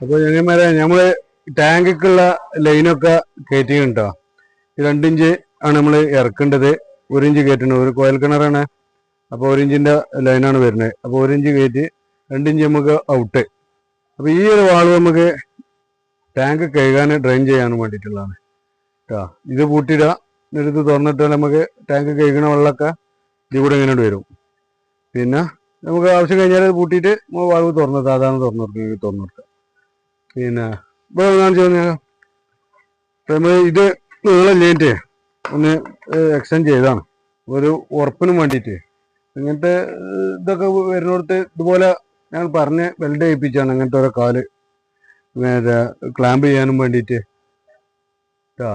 അപ്പൊ ഞങ്ങന്മാരെ നമ്മൾ ടാങ്കിക്കുള്ള ലൈനൊക്കെ കയറ്റിയിട്ടോ രണ്ടിഞ്ച് ആണ് നമ്മൾ ഇറക്കേണ്ടത് ഒരു ഇഞ്ച് കയറ്റണം ഒരു കോയൽ കിണറാണ്. അപ്പോൾ ഒരു ഇഞ്ചിന്റെ ലൈനാണ് വരുന്നത് അപ്പോൾ ഒരു ഇഞ്ച് കയറ്റി രണ്ടിഞ്ച് നമുക്ക് ഔട്ട്. അപ്പൊ ഈ ഒരു വാൾവ് നമുക്ക് ടാങ്ക് കഴുകാൻ ഡ്രെയിൻ ചെയ്യാൻ വേണ്ടിയിട്ടുള്ളതാണ് കേട്ടോ ഇത് കൂട്ടിയിടുക എന്നിട്ട് തുറന്നിട്ട് നമുക്ക് ടാങ്ക് കഴുകണ വെള്ളമൊക്കെ ഇതിൽ കൂടെ ഇങ്ങനെ വരും. പിന്നെ നമുക്ക് ആവശ്യം കഴിഞ്ഞാൽ പൂട്ടിയിട്ട് നമ്മൾ വാൾവ് തുറന്നത് സാധാരണ തുറന്നു തുറന്നു പിന്നെ ഇവിടെ കാണിച്ചു നമ്മൾ ഇത് നീളല്ലേറ്റ് ഒന്ന് എക്സ്റ്റെൻഡ് ചെയ്താണ്. ഒരു ഉറപ്പിനും വേണ്ടിയിട്ട്. ഇങ്ങനത്തെ ഇതൊക്കെ വരുന്നിടത്ത് ഇതുപോലെ ഞാൻ പറഞ്ഞ് വെൽഡ് ചെയ്യിപ്പിച്ചാണ് അങ്ങനത്തെ ഓരോ കാൽ ക്ലാമ്പ് ചെയ്യാനും വേണ്ടിയിട്ട്. കേട്ടോ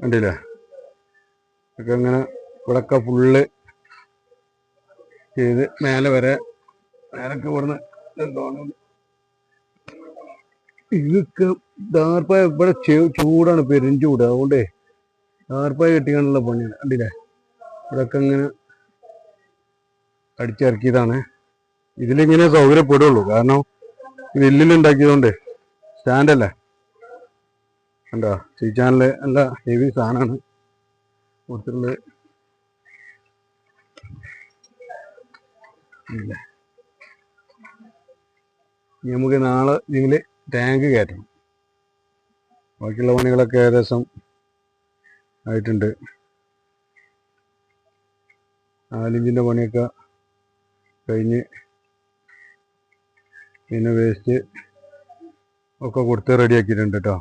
കണ്ടില്ലേ? ഒക്കെ ഇങ്ങനെ ഇവിടെയൊക്കെ ഫുള്ള് ചെയ്ത് മേലെ വരെ മേലൊക്കെ ഇവിടുന്ന് ഇതൊക്കെ ദാർപ്പായ ഇവിടെ ചൂടാണ് പെരും ചൂട്. അതുകൊണ്ടേ ദാർപ്പായ കെട്ടിക്കാനുള്ള പണിയാണ് കണ്ടില്ലേ? ഇവിടെയൊക്കെ ഇങ്ങനെ അടിച്ചിറക്കിയതാണ്. ഇതിലിങ്ങനെ സൗകര്യപ്പെടുള്ളൂ. കാരണം ഇത് എല്ലിലുണ്ടാക്കിയതുകൊണ്ട് സ്റ്റാൻഡല്ലേ? കണ്ടോ? ചാനൽ നല്ല ഹെവി സാധനമാണ്. കൊടുത്തിട്ടുള്ളത്. ഇല്ല. നമുക്ക് നാളെ ഇതിൽ ടാങ്ക് കയറ്റണം. ബാക്കിയുള്ള പണികളൊക്കെ ഏകദേശം ആയിട്ടുണ്ട്. നാലിഞ്ചിന്റെ പണിയൊക്കെ കഴിഞ്ഞ് പിന്നെ വേസ്റ്റ് ഒക്കെ കൊടുത്ത് റെഡിയാക്കിയിട്ടുണ്ട് കേട്ടോ